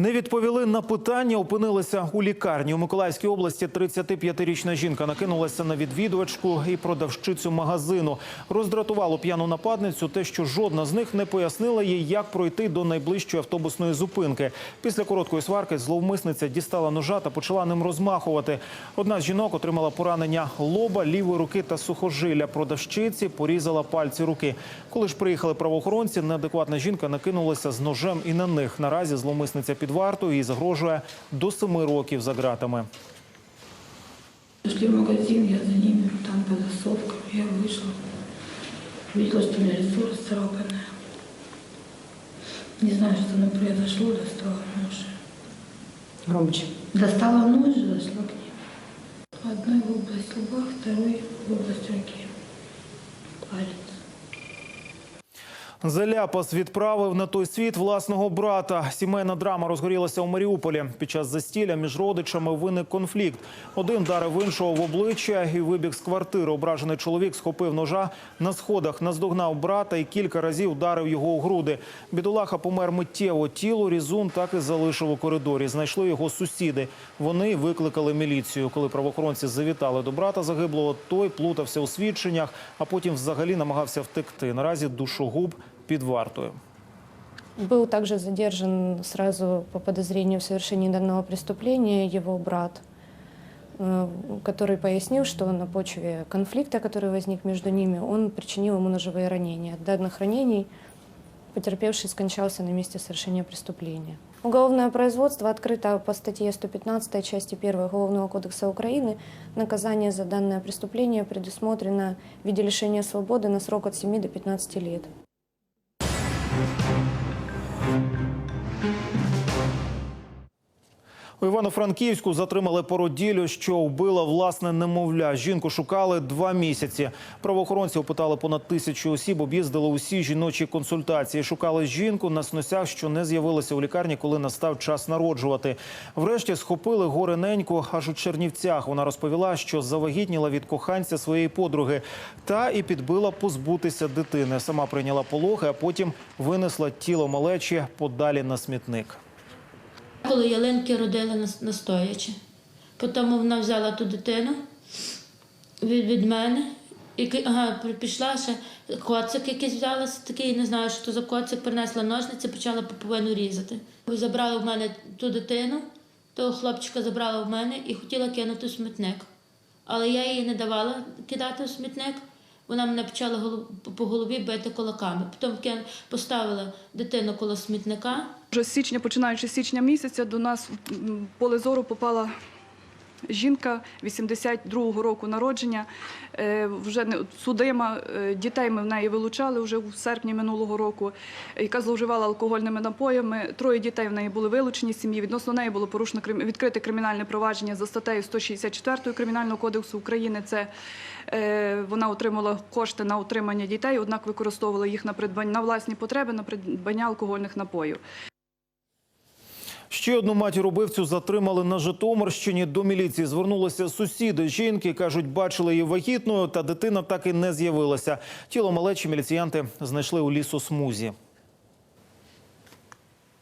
Не відповіли на питання, опинилися у лікарні. У Миколаївській області 35-річна жінка накинулася на відвідувачку і продавщицю магазину. Роздратувало п'яну нападницю те, що жодна з них не пояснила їй, як пройти до найближчої автобусної зупинки. Після короткої сварки зловмисниця дістала ножа та почала ним розмахувати. Одна з жінок отримала поранення лоба, лівої руки та сухожилля. Продавщиці порізала пальці руки. Коли ж приїхали правоохоронці, неадекватна жінка накинулася з ножем і на них. Наразі зловмисниця під вартою і загрожує до семи років за ґратами. Пришли в магазин, я за ними, там по засовкам, я вышла. Видела, что у меня лицо расцарапанное. Не знаю, что со мной произошло, достала нож. Громче. Достала нож и зашла к ним. Одной в область лба, второй в область руки. Палец. Заляпас відправив на той світ власного брата. Сімейна драма розгорілася у Маріуполі. Під час застілля між родичами виник конфлікт. Один вдарив іншого в обличчя і вибіг з квартири. Ображений чоловік схопив ножа на сходах, наздогнав брата і кілька разів вдарив його у груди. Бідолаха помер миттєво. Тіло різун так і залишив у коридорі. Знайшли його сусіди. Вони викликали міліцію. Коли правоохоронці завітали до брата загиблого, той плутався у свідченнях, а потім взагалі намагався втекти. Наразі душогуб під вартою. Был также задержан сразу по подозрению в совершении данного преступления его брат, э, который пояснил, что на почве конфликта, который возник между ними, он причинил ему ножевые ранения. От данных ранений потерпевший скончался на месте совершения преступления. Уголовное производство открыто по статье 115 части 1 Уголовного кодекса Украины. Наказание за данное преступление предусмотрено в виде лишения свободы на срок от 7 до 15 лет. У Івано-Франківську затримали породілю, що вбила власне немовля. Жінку шукали два місяці. Правоохоронці опитали понад тисячу осіб, об'їздили усі жіночі консультації. Шукали жінку на сносях, що не з'явилася у лікарні, коли настав час народжувати. Врешті схопили горе неньку аж у Чернівцях. Вона розповіла, що завагітніла від коханця своєї подруги та і підбила позбутися дитини. Сама прийняла пологи, а потім винесла тіло малечі подалі на смітник. Коли ялинки родили настоячи. Потім вона взяла ту дитину від, від мене. І ага, пішла ще коцик якийсь взяла, такий, не знаю, що то за коцик, принесла ножниці, почала поповину різати. Забрала в мене ту дитину, того хлопчика забрала в мене і хотіла кинути смітник. Але я їй не давала кидати в смітник. Вона мене почала по голові бити кулаками. Потім я поставила дитину коло смітника. Вже з січня, починаючи з січня місяця, до нас в поле зору попала жінка 82-го року народження. Е, Вже судима. Е, Дітей ми в неї вилучали вже в серпні минулого року, яка зловживала алкогольними напоями. Троє дітей в неї були вилучені з сім'ї. Відносно неї було порушено відкрите кримінальне провадження за статтею 164 Кримінального кодексу України. Це е, вона отримала кошти на утримання дітей, однак використовувала їх на придбання на власні потреби, на придбання алкогольних напоїв. Ще одну матір убивцю затримали на Житомирщині. До міліції звернулися сусіди жінки. кажуть, бачили її вагітною, та дитина так і не з'явилася. Тіло малечі міліціянти знайшли у лісосмузі.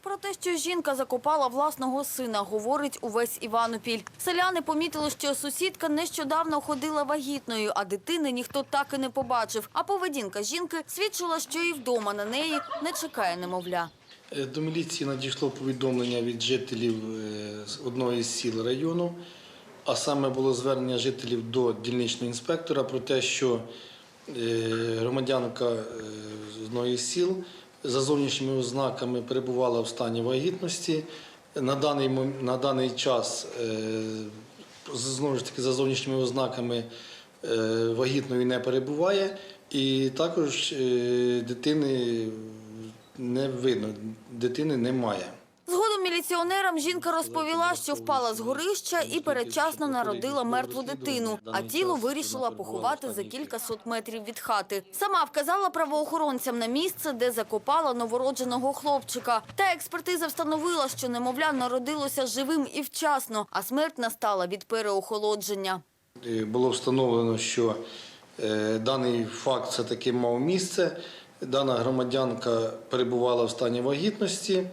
Про те, що жінка закопала власного сина, говорить увесь Іванопіль. Селяни помітили, що сусідка нещодавно ходила вагітною, а дитини ніхто так і не побачив. А поведінка жінки свідчила, що і вдома на неї не чекає немовля. Е, До міліції надійшло повідомлення від жителів е, з одного із сіл району, а саме було звернення жителів до дільничного інспектора про те, що е, громадянка е, з сіл за зовнішніми ознаками перебувала в стані вагітності. На даний, на даний час знову ж таки за зовнішніми ознаками вагітною не перебуває, і також дитини не видно, дитини немає. Згодом міліціонерам жінка розповіла, що впала з горища і передчасно народила мертву дитину, а тіло вирішила поховати за кілька сот метрів від хати. Сама вказала правоохоронцям на місце, де закопала новородженого хлопчика. Та експертиза встановила, що немовля народилося живим і вчасно, а смерть настала від переохолодження. Е, Було встановлено, що е, даний факт все-таки мав місце. Дана громадянка перебувала в стані вагітності.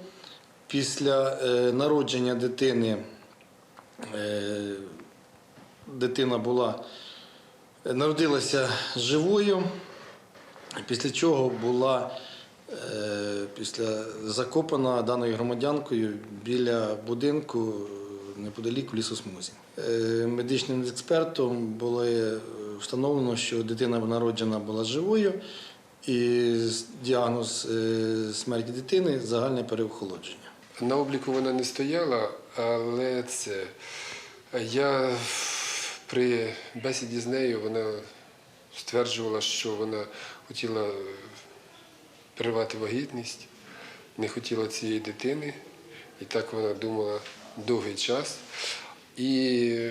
Після е, народження дитини е, дитина була народилася живою, після чого була е, після закопана даною громадянкою біля будинку е, неподалік в лісосмузі. Е, Медичним експертом було е, встановлено, що дитина народжена була живою, і діагноз е, смерті дитини загальне переохолодження. На обліку вона не стояла, але це я при бесіді з нею вона стверджувала, що вона хотіла перервати вагітність, не хотіла цієї дитини, і так вона думала довгий час. І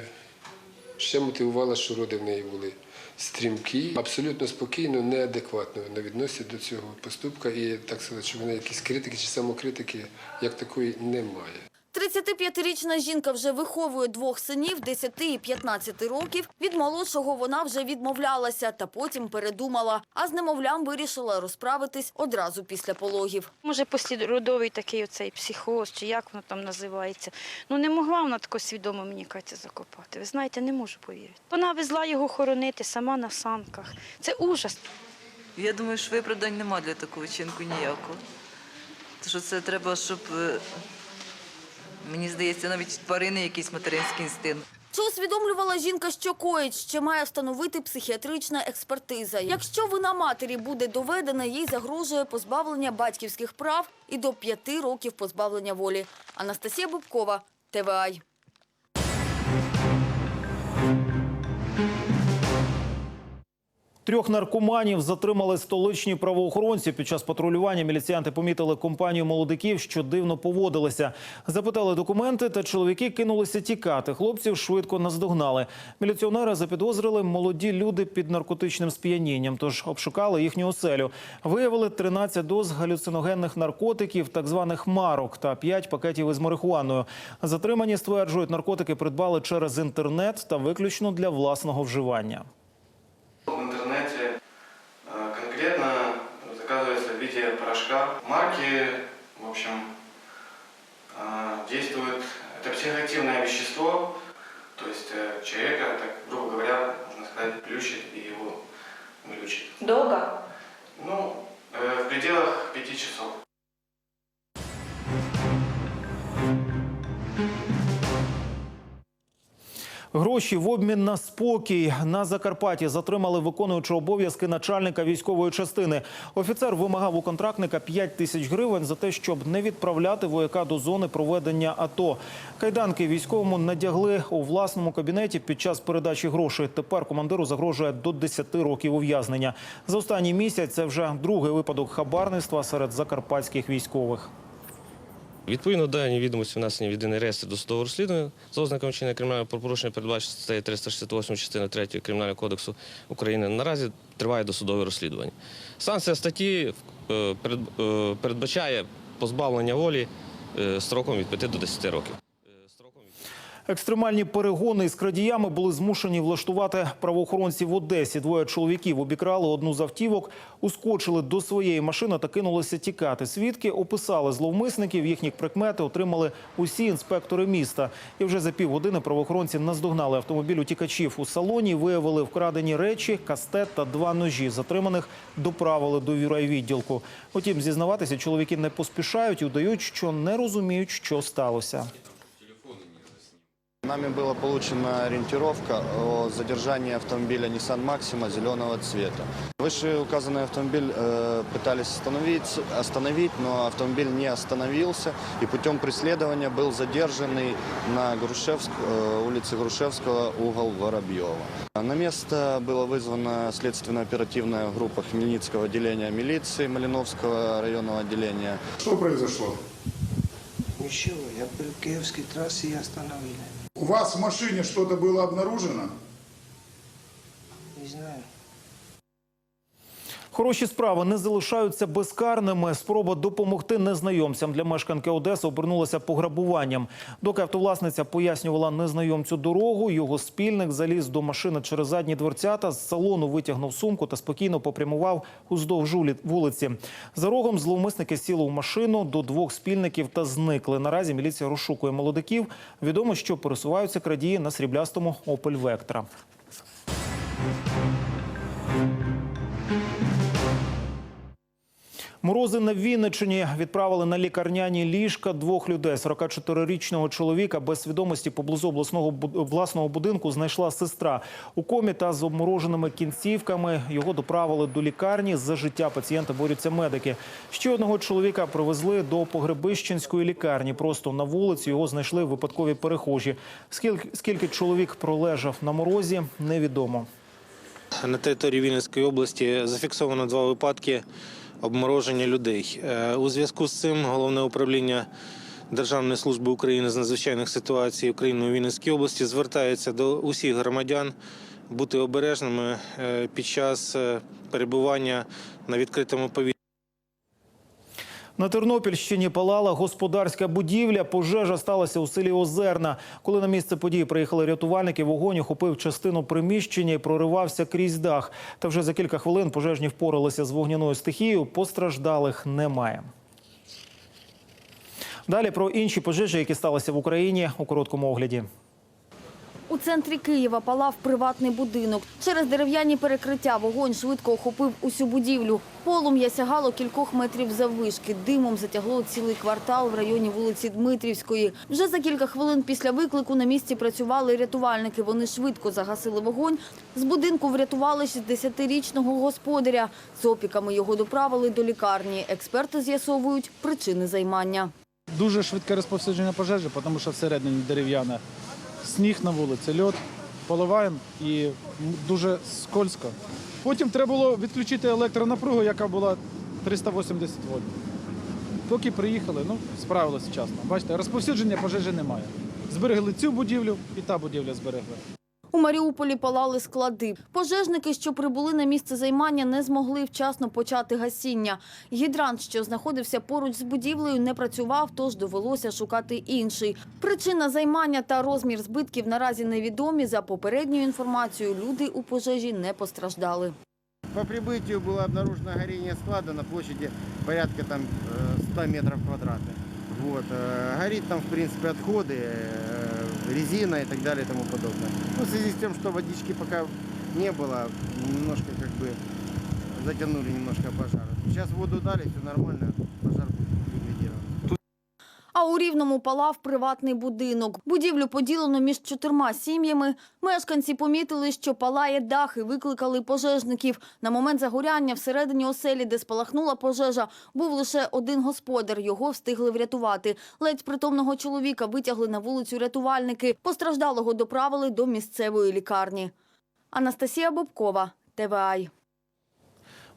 ще мотивувала, що роди в неї були стрімкі, абсолютно спокійно, неадекватно вона відноситься до цього поступка. І так сказати, що вона якісь критики чи самокритики як такої немає. 35-річна жінка вже виховує двох синів 10 і 15 років. Від молодшого вона вже відмовлялася та потім передумала. А з немовлям вирішила розправитись одразу після пологів. Може, послідродовий такий оцей психоз, чи як воно там називається. Ну не могла вона тако свідомо мені Катя закопати. Ви знаєте, не можу повірити. Вона везла його хоронити сама на санках. Це ужас. Я думаю, що виправдань нема для такого вчинку ніякого. Тому що це треба, щоб, е, мені здається, навіть тварини якийсь материнський інстинкт. Чи усвідомлювала жінка, що коїть, ще має встановити психіатрична експертиза. Якщо вина матері буде доведена, їй загрожує позбавлення батьківських прав і до п'яти років позбавлення волі. Анастасія Бубкова, ТВАЙ. Трьох наркоманів затримали столичні правоохоронці. Під час патрулювання міліціянти помітили компанію молодиків, що дивно поводилися. Запитали документи, та чоловіки кинулися тікати. Хлопців швидко наздогнали. Міліціонери запідозрили молоді люди під наркотичним сп'янінням, тож обшукали їхню оселю. Виявили 13 доз галюциногенних наркотиків, так званих марок, та 5 пакетів із марихуаною. Затримані стверджують, наркотики придбали через інтернет та виключно для власного вживання. В интернете э, конкретно заказывается в виде порошка. Марки, в общем, э, действует, это психоактивное вещество, то есть э, человека, так, грубо говоря, можно сказать, плющит и его глючит. Долго? Ну, в пределах пяти часов. Гроші в обмін на спокій на Закарпатті затримали виконуючого обов'язки начальника військової частини. Офіцер вимагав у контрактника 5 тисяч гривень за те, щоб не відправляти вояка до зони проведення АТО. Кайданки військовому надягли у власному кабінеті під час передачі грошей. Тепер командиру загрожує до 10 років ув'язнення. За останній місяць це вже другий випадок хабарництва серед закарпатських військових. Відповідно, дані відомості внесені в єдиний реєстр досудового розслідування за ознаками вчинення кримінального порушення передбачено статтею 368 частини 3 Кримінального кодексу України. Наразі триває досудове розслідування. Санкція статті е, е, передбачає позбавлення волі е, строком від 5 до 10 років. Екстремальні перегони із крадіями були змушені влаштувати правоохоронці в Одесі. Двоє чоловіків обікрали одну з автівок, ускочили до своєї машини та кинулися тікати. Свідки описали зловмисників. Їхні прикмети отримали усі інспектори міста. І вже за півгодини правоохоронці наздогнали автомобіль утікачів. У салоні виявили вкрадені речі, кастет та два ножі. Затриманих доправили до райвідділку. Утім, зізнаватися чоловіки не поспішають і удають, що не розуміють, що сталося. Нами была получена ориентировка о задержании автомобиля Nissan Maxima зеленого цвета. Вышеуказанный автомобиль э, пытались остановить, остановить, но автомобиль не остановился. И путем преследования был задержанный на Грушевск, э, улице Грушевского, угол Воробьева. На место была вызвана следственно-оперативная группа Хмельницкого отделения милиции Малиновского районного отделения. Что произошло? Ничего, я был в Киевской трассе и остановили. У вас в машине что-то было обнаружено? Не знаю. Хороші справи не залишаються безкарними. Спроба допомогти незнайомцям для мешканки Одеси обернулася пограбуванням. Доки автовласниця пояснювала незнайомцю дорогу, його спільник заліз до машини через задні дверцята, з салону витягнув сумку та спокійно попрямував уздовж вулиці. За рогом зловмисники сіли у машину до двох спільників та зникли. Наразі міліція розшукує молодиків. Відомо, що пересуваються крадії на сріблястому Opel Vectra. Морози на Вінниччині відправили на лікарняні ліжка двох людей. 44-річного чоловіка без свідомості поблизу обласного власного будинку знайшла сестра. У комі та з обмороженими кінцівками його доправили до лікарні. За життя пацієнта борються медики. Ще одного чоловіка привезли до Погребищенської лікарні. Просто на вулиці його знайшли випадкові перехожі. Скільки, скільки чоловік пролежав на морозі, невідомо. На території Вінницької області зафіксовано два випадки обмороження людей. Е, У зв'язку з цим головне управління Державної служби України з надзвичайних ситуацій України у Вінницькій області звертається до усіх громадян бути обережними е, під час е, перебування на відкритому повітрі. На Тернопільщині палала господарська будівля. Пожежа сталася у селі Озерна. Коли на місце події приїхали рятувальники, вогонь охопив частину приміщення і проривався крізь дах. Та вже за кілька хвилин пожежні впоралися з вогняною стихією. Постраждалих немає. Далі про інші пожежі, які сталися в Україні у короткому огляді. У центрі Києва палав приватний будинок. Через дерев'яні перекриття вогонь швидко охопив усю будівлю. Полум'я сягало кількох метрів заввишки. Димом затягло цілий квартал в районі вулиці Дмитрівської. Вже за кілька хвилин після виклику на місці працювали рятувальники. Вони швидко загасили вогонь. З будинку врятували 60-річного господаря. З опіками його доправили до лікарні. Експерти з'ясовують причини займання. Дуже швидке розповсюдження пожежі, тому що всередині дерев'яна. Сніг на вулиці, льод, поливаємо і дуже скользко. Потім треба було відключити електронапругу, яка була 380 вольт. Поки приїхали, ну, справилися вчасно. Бачите, розповсюдження пожежі немає. Зберегли цю будівлю і та будівля зберегли. У Маріуполі палали склади. Пожежники, що прибули на місце займання, не змогли вчасно почати гасіння. Гідрант, що знаходився поруч з будівлею, не працював, тож довелося шукати інший. Причина займання та розмір збитків наразі невідомі. За попередньою інформацією, люди у пожежі не постраждали. По прибытию было обнаружено горение склада на площади порядка там э, 100 метров квадратных. Вот. э, Горит там, в принципе, отходы, э, резина и так далее и тому подобное. Ну, в связи с тем, что водички пока не было, немножко как бы затянули немножко пожар. Сейчас воду дали, все нормально, пожар будет. А у Рівному палав приватний будинок. Будівлю поділено між чотирма сім'ями. Мешканці помітили, що палає дах і викликали пожежників. На момент загоряння всередині оселі, де спалахнула пожежа, був лише один господар. Його встигли врятувати. Ледь притомного чоловіка витягли на вулицю рятувальники. Постраждалого доправили до місцевої лікарні. Анастасія Бобкова, ТВАЙ.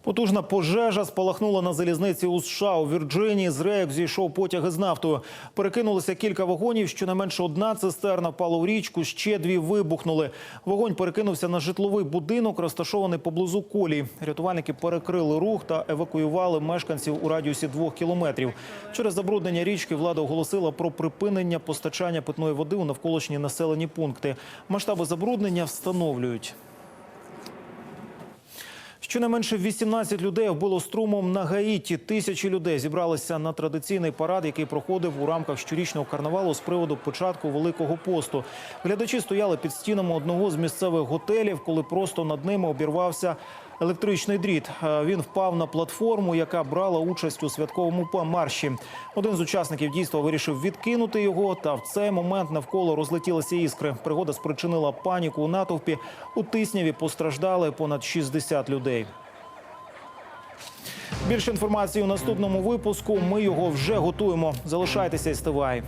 Потужна пожежа спалахнула на залізниці у США. У Вірджинії з рейок зійшов потяг із нафтою. Перекинулися кілька вагонів. Щонайменше одна цистерна впала у річку, ще дві вибухнули. Вогонь перекинувся на житловий будинок, розташований поблизу колії. Рятувальники перекрили рух та евакуювали мешканців у радіусі двох кілометрів. Через забруднення річки влада оголосила про припинення постачання питної води у навколишні населені пункти. Масштаби забруднення встановлюють. Щонайменше 18 людей вбило струмом на Гаїті. Тисячі людей зібралися на традиційний парад, який проходив у рамках щорічного карнавалу з приводу початку Великого посту. Глядачі стояли під стінами одного з місцевих готелів, коли просто над ними обірвався електричний дріт. Е, Він впав на платформу, яка брала участь у святковому марші. Один з учасників дійства вирішив відкинути його, та в цей момент навколо розлетілися іскри. Пригода спричинила паніку у натовпі. У Тисняві постраждали понад 60 людей. Більше інформації у наступному випуску. Ми його вже готуємо. Залишайтеся із ТВА.